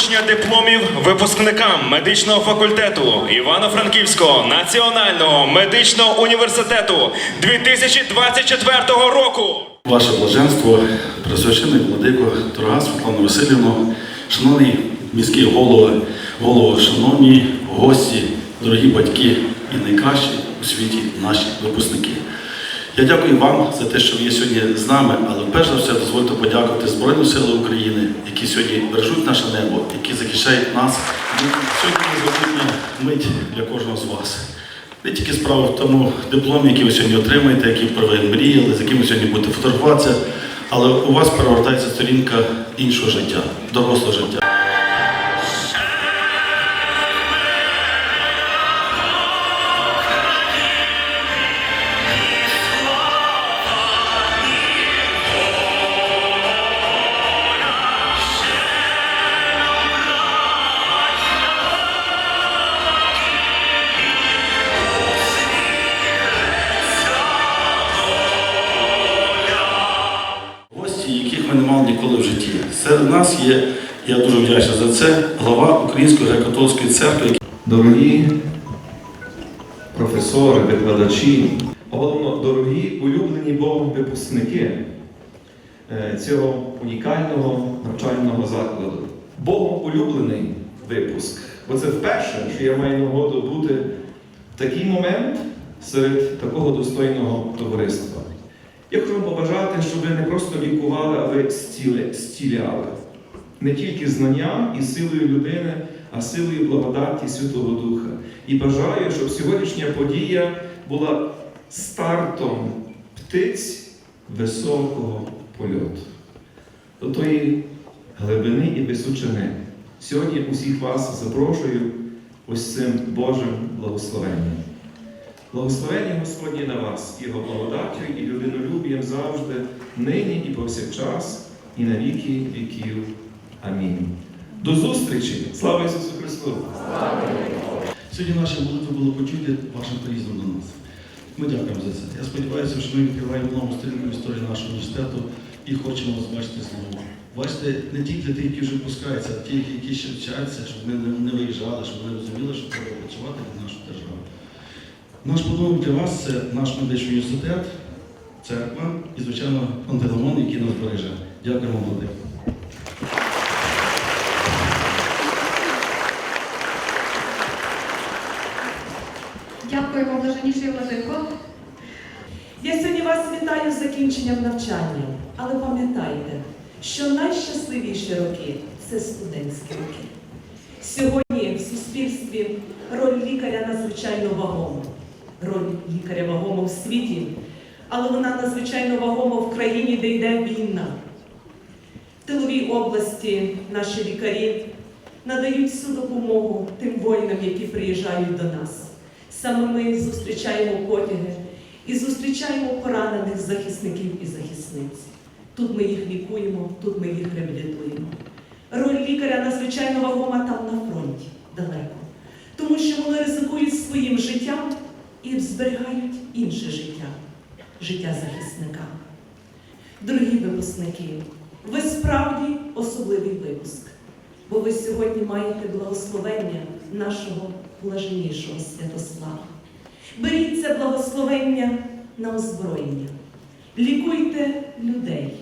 вручення дипломів випускникам медичного факультету Івано-Франківського національного медичного університету 2024 року. Ваше блаженство, Пресвящений Владико, дорога Світлана Васильівна, шановний міський голови, голови, шановні гості, дорогі батьки і найкращі у світі наші випускники. Я дякую вам за те, що ви є сьогодні з нами, але перш за все дозвольте подякувати Збройним силам України, які сьогодні бережуть наше небо, які захищають нас. Сьогодні незабутня мить для кожного з вас. Не тільки справа в тому дипломі, який ви сьогодні отримаєте, який про ви мріяли, з яким ви сьогодні будете фотографуватися, але у вас перевертається сторінка іншого життя, дорослого життя. Української греко-католицької церкви, Дорогі професори, викладачі, головно, дорогі улюблені Богом випускники е, цього унікального навчального закладу. Богом улюблений випуск. Бо це вперше, що я маю нагоду бути в такий момент серед такого достойного товариства. Я хочу вам побажати, щоб ви не просто лікували, а ви зціляли. Не тільки знання і силою людини, а силою благодаті Святого Духа. І бажаю, щоб сьогоднішня подія була стартом птиць високого польоту. До тої глибини і височини. Сьогодні усіх вас запрошую ось цим Божим благословенням. Благословення Господні на вас, Його благодаттю і людинолюбієм завжди, нині і повсякчас, і на віки віків. Амінь. До зустрічі! Слава Ісусу Христу! Сьогодні наші молитви були почуті вашим приїздом до нас. Ми дякуємо за це. Я сподіваюся, що ми відкриваємо нову сторінку історії нашого університету і хочемо вас бачити знову. Бачите, не тільки ті, які вже випускаються, а ті, які ще вчаться, щоб вони не- виїжджали, щоб вони розуміли, що треба працювати від нашу державу. Наш подарунок для вас це наш медичний університет, церква і, звичайно, антигамон, який нас береже. Дякуємо, Владико. Блаженніший Владико. Я сьогодні вас вітаю з закінченням навчання, але пам'ятайте, що найщасливіші роки це студентські роки. Сьогодні в суспільстві роль лікаря надзвичайно вагома. Роль лікаря вагома в світі, але вона надзвичайно вагома в країні, де йде війна. В тиловій області наші лікарі надають всю допомогу тим воїнам, які приїжджають до нас. Саме ми зустрічаємо потяги і зустрічаємо поранених захисників і захисниць. Тут ми їх лікуємо, тут ми їх реабілітуємо. Роль лікаря надзвичайно вагома там на фронті, далеко, тому що вони ризикують своїм життям і зберігають інше життя життя захисника. Дорогі випускники, ви справді особливий випуск, бо ви сьогодні маєте благословення нашого блаженнішого Святослава. Беріть це благословення на озброєння. Лікуйте людей.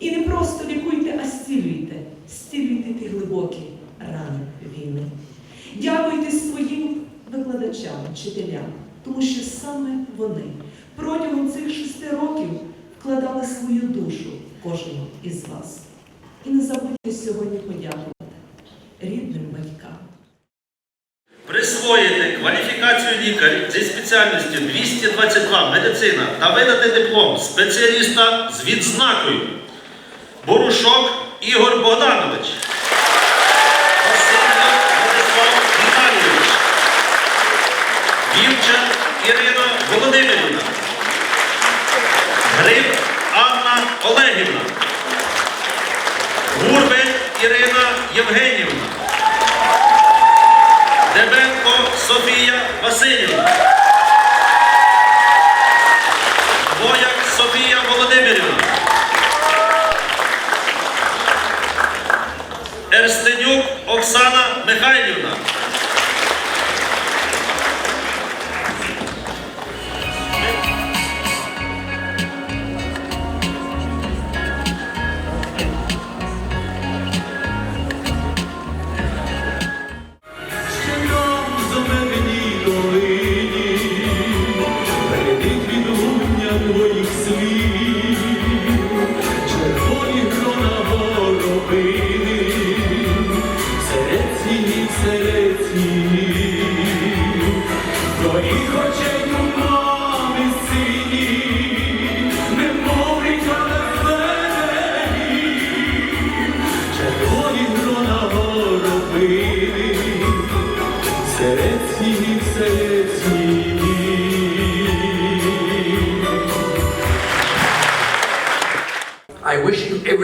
І не просто лікуйте, а зцілюйте. Зцілюйте ті глибокі рани війни. Дякуйте своїм викладачам, вчителям, тому що саме вони протягом цих шести років вкладали свою душу кожного із вас. І не забудьте сьогодні подякувати рідним батькам. Присвоїти кваліфікацію лікаря зі спеціальністю 222 медицина та видати диплом спеціаліста з відзнакою. Борушок Ігор Богданович. Вівчан Ірина Володимирівна. Гриб Анна Олегівна. Гурбель Ірина Євгенівна. Софія Васильівна. Бояк Софія Володимирівна. Ерстенюк Оксана Михайлівна.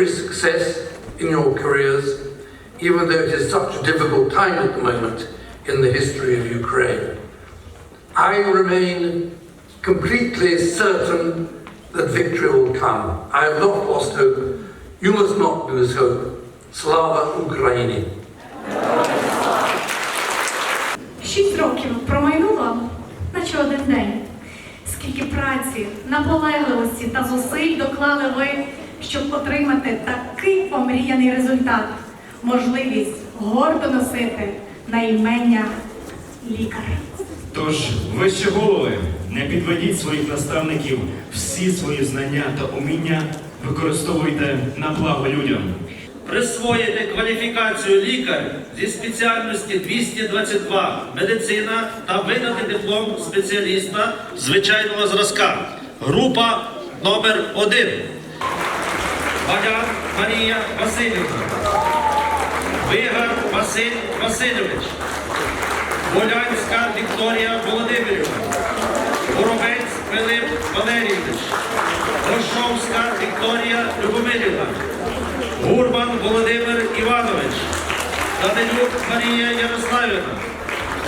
Every success in your careers, even though it is such a difficult time at the moment in the history of Ukraine. I remain completely certain that victory will come. I have not lost hope. You must not lose hope. Slava Ukraini! Шість років промайнуло, наче один день. Скільки праці, наполегливості та зусиль доклали ви, щоб отримати такий помріяний результат, можливість гордо носити на імення лікар. Тож, вище голови, не підведіть своїх наставників, всі свої знання та уміння використовуйте на благо людям. Присвоїти кваліфікацію лікар зі спеціальності 222 медицина та видати диплом спеціаліста звичайного зразка. Група номер 1 Валян Марія Васильівна. Вигар Василь Васильович. Волянська Вікторія Володимирівна. Горобець Пилип Валерійович. Грошовська Вікторія Любомирівна. Гурбан Володимир Іванович, Данилюк Марія Ярославівна,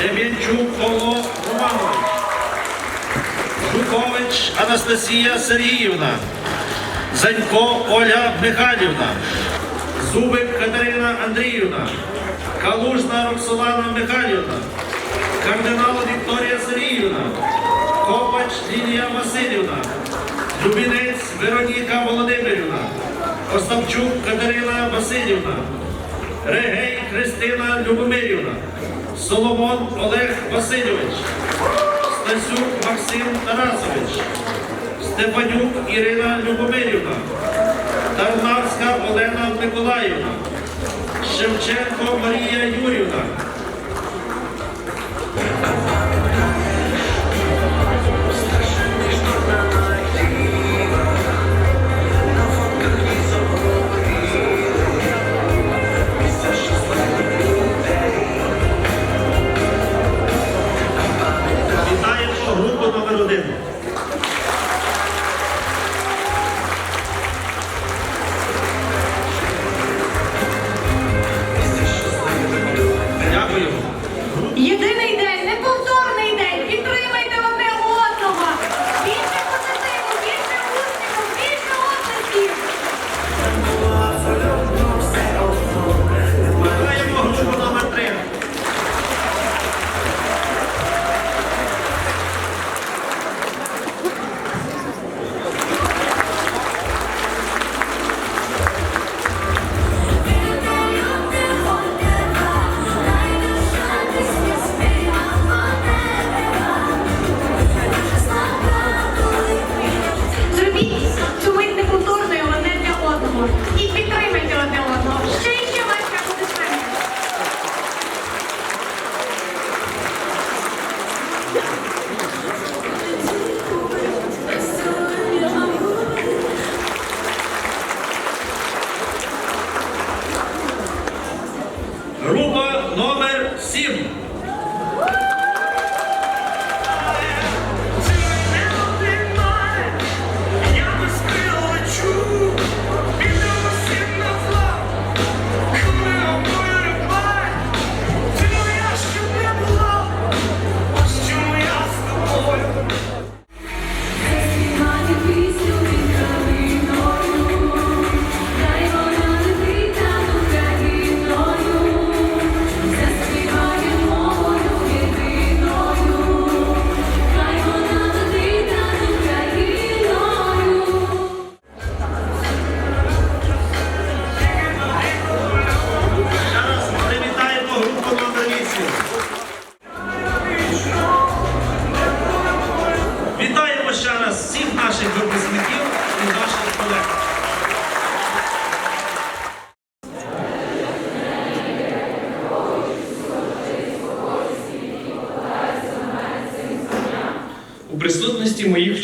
Дем'янчук Павло Романович, Жукович Анастасія Сергіївна, Занько Ольга Михайлівна, Зубик Катерина Андріївна, Калужна Роксолана Михайлівна, Кардинал Вікторія Сергіївна, Копач Лілія Васильівна, Дубінець Вероніка Володимирівна, Остапчук Катерина Васильівна, Регей Христина Любомирівна, Соломон Олег Васильович, Стасюк Максим Тарасович, Степанюк Ірина Любомирівна, Тарнавська Олена Миколаївна, Шевченко Марія Юрівна. група номер 7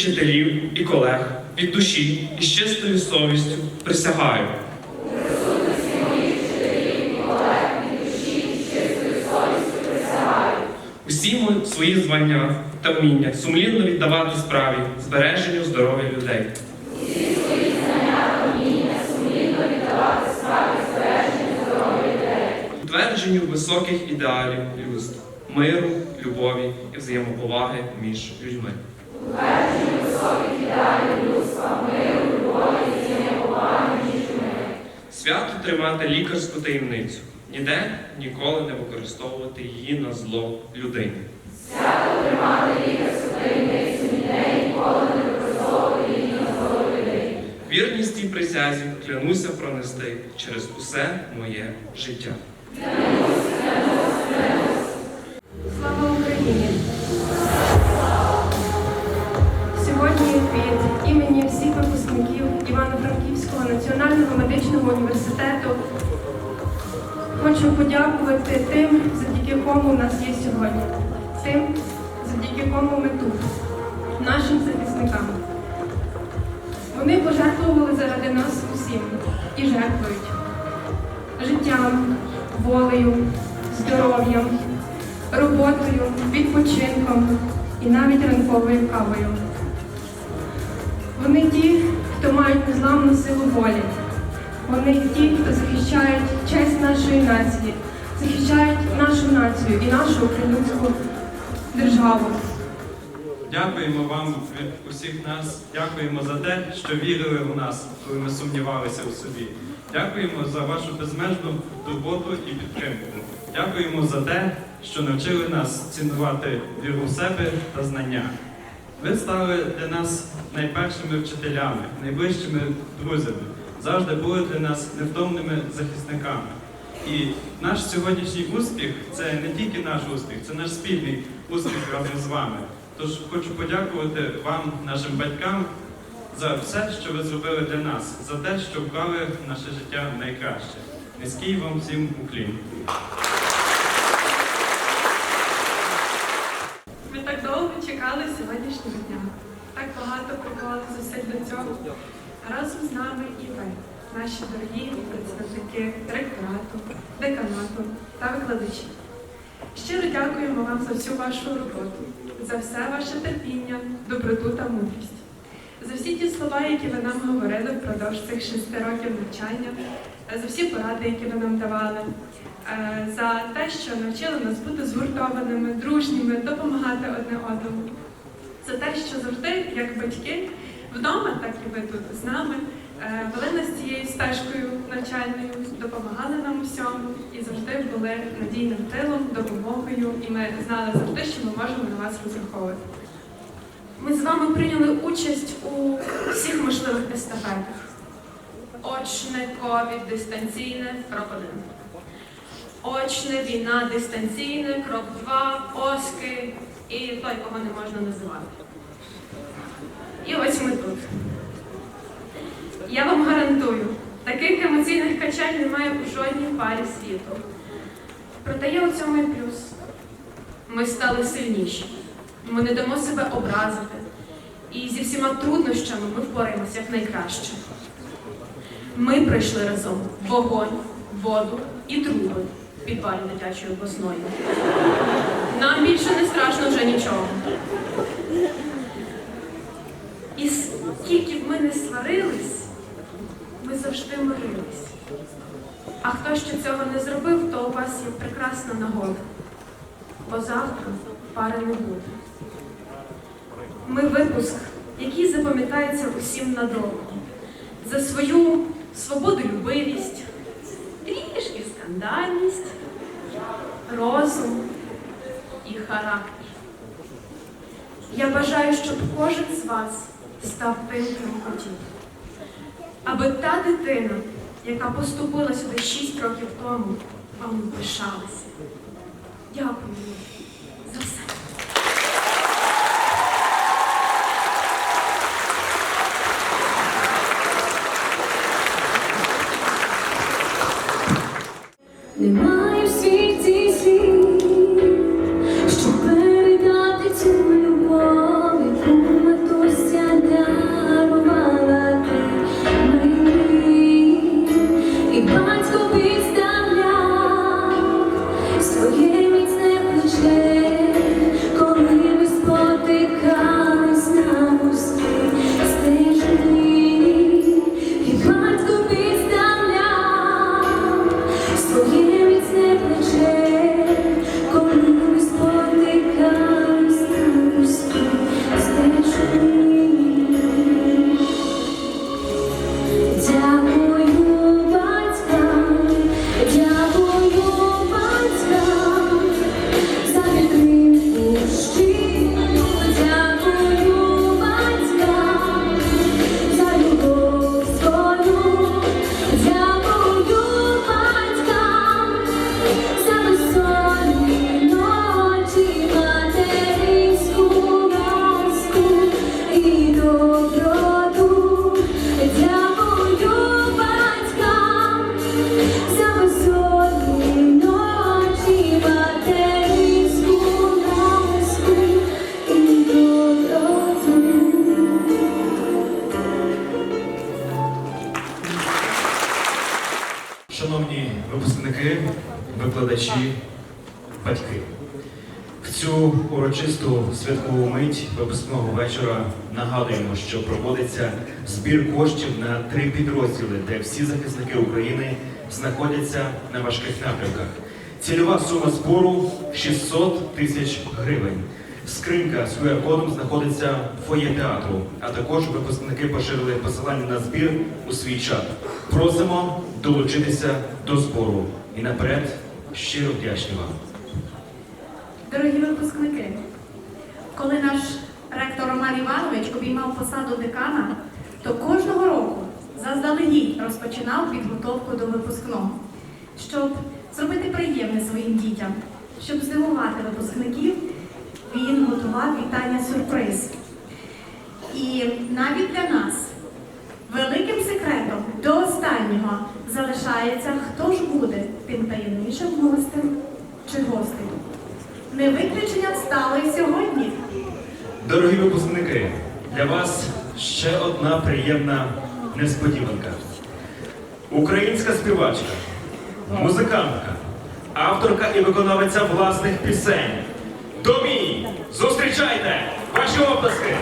вчителів і колег від душі і з чистою совістю присягаю. Усі свої звання та вміння сумлінно віддавати справі збереженню здоров'я людей. Утвердженню високих ідеалів людства, миру, любові і взаємоповаги між людьми. Свято тримати лікарську таємницю, ніде ніколи не використовувати її на зло людині. Вірність і присязі клянуся пронести через усе моє життя. Медичного університету хочу подякувати тим, завдяки кому у нас є сьогодні, тим, завдяки кому ми тут, нашим захисникам. Вони пожертвували заради нас усім і жертвують життям, волею, здоров'ям, роботою, відпочинком і навіть ранковою кавою. Вони ті, хто мають незламну силу волі. Вони ті, хто захищають честь нашої нації, захищають нашу націю і нашу українську державу. Дякуємо вам від усіх нас. Дякуємо за те, що вірили у нас, коли ми сумнівалися у собі. Дякуємо за вашу безмежну турботу і підтримку. Дякуємо за те, що навчили нас цінувати віру в себе та знання. Ви стали для нас найпершими вчителями, найближчими друзями, завжди були для нас невтомними захисниками. І наш сьогоднішній успіх це не тільки наш успіх, це наш спільний успіх разом з вами. Тож хочу подякувати вам, нашим батькам, за все, що ви зробили для нас, за те, що вклали в наше життя найкраще. Низький вам всім уклін. Ми так довго чекали сьогоднішнього дня. Так багато приклали зусиль до цього. Разом з нами і ви, наші дорогі представники ректорату, деканату та викладачі. Щиро дякуємо вам за всю вашу роботу, за все ваше терпіння, доброту та мудрість, за всі ті слова, які ви нам говорили впродовж цих шести років навчання, за всі поради, які ви нам давали, е, за те, що навчили нас бути згуртованими, дружніми, допомагати одне одному, за те, що завжди, як батьки, вдома, так і ви тут з нами, е, вели нас цією стежкою навчальною, допомагали нам у всьому і завжди були надійним тилом, допомогою, і ми знали завжди, що ми можемо на вас розраховувати. Ми з вами прийняли участь у всіх можливих естафетах. Очне, ковід, дистанційне, крок один. Очне, війна, дистанційне, крок два, оски і той, кого не можна називати. І ось ми тут. Я вам гарантую, таких емоційних качань немає у жодній парі світу. Проте є у цьому і плюс. Ми стали сильніші. Ми не дамо себе образити. І зі всіма труднощами ми впораємося якнайкраще. Ми пройшли разом вогонь, воду і труби в підвалі дитячої обласної. Нам більше не страшно вже нічого. І скільки б ми не сварились, ми завжди мирились. А хто ще цього не зробив, то у вас є прекрасна нагода. Бо завтра пари не буде. Ми випуск, який запам'ятається усім надовго. За свою свободолюбивість, трішки скандальність, розум і характер. Я бажаю, щоб кожен з вас став тим, ким хотів. Аби та дитина, яка поступила сюди 6 років тому, вам пишалася. Дякую за все. Немає шановні випускники, викладачі, батьки. В цю урочисту святкову мить випускного вечора нагадуємо, що проводиться збір коштів на три підрозділи, де всі захисники України знаходяться на важких напрямках. Цільова сума збору 600 тисяч гривень. Скринка з QR-кодом знаходиться в фоє театру, а також випускники поширили посилання на збір у свій чат. Просимо долучитися до збору. І наперед щиро вдячні вам. Дорогі випускники, коли наш ректор Роман Іванович обіймав посаду декана, то кожного року заздалегідь розпочинав підготовку до випускного, щоб зробити приємне своїм дітям, щоб здивувати випускників, він готував вітання сюрприз. І навіть для нас великим секретом до останнього залишається, хто ж буде тим таємничим гостем чи гостею. Не виключенням стало і сьогодні. Дорогі випускники, для вас ще одна приємна несподіванка. Українська співачка, музикантка, авторка і виконавиця власних пісень. Домі! Зустрічайте! Ваші оплески!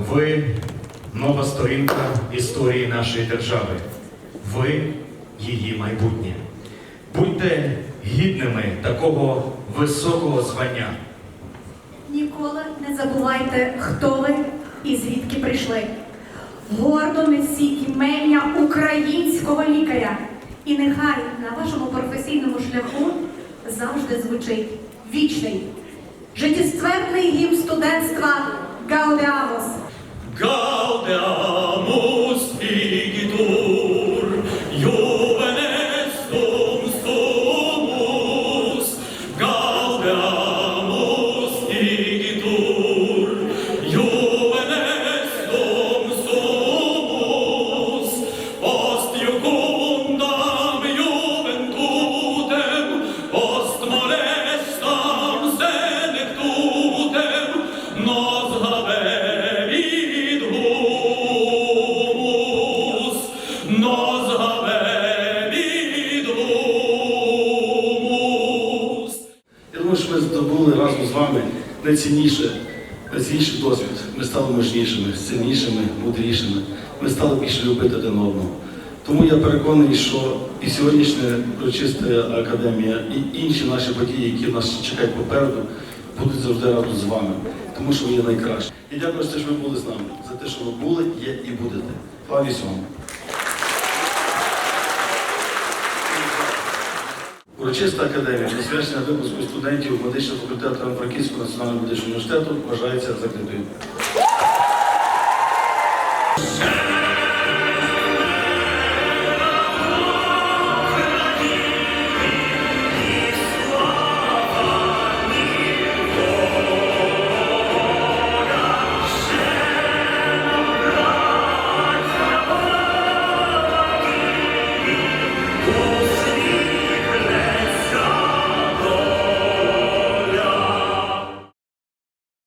Ви нова сторінка історії нашої держави. Ви її майбутнє. Будьте гідними такого високого звання. Ніколи не забувайте, хто ви і звідки прийшли. Гордо несіть імення українського лікаря. І нехай на вашому професійному шляху завжди звучить вічний, життєстверний гімн студентства Гаудеамос. 高粱 стали мужнішими, сильнішими, мудрішими. Ми стали більше любити один одного. Тому я переконаний, що і сьогоднішня урочиста академія, і інші наші події, які нас чекають попереду, будуть завжди разом з вами, тому що ви є найкращі. І дякую що ви були з нами, за те, що ви були, є і будете. Слава Ісусу! Урочиста академія, присвячена випуску студентів медичного факультету Франківського національного медичного університету, вважається закритою. Ще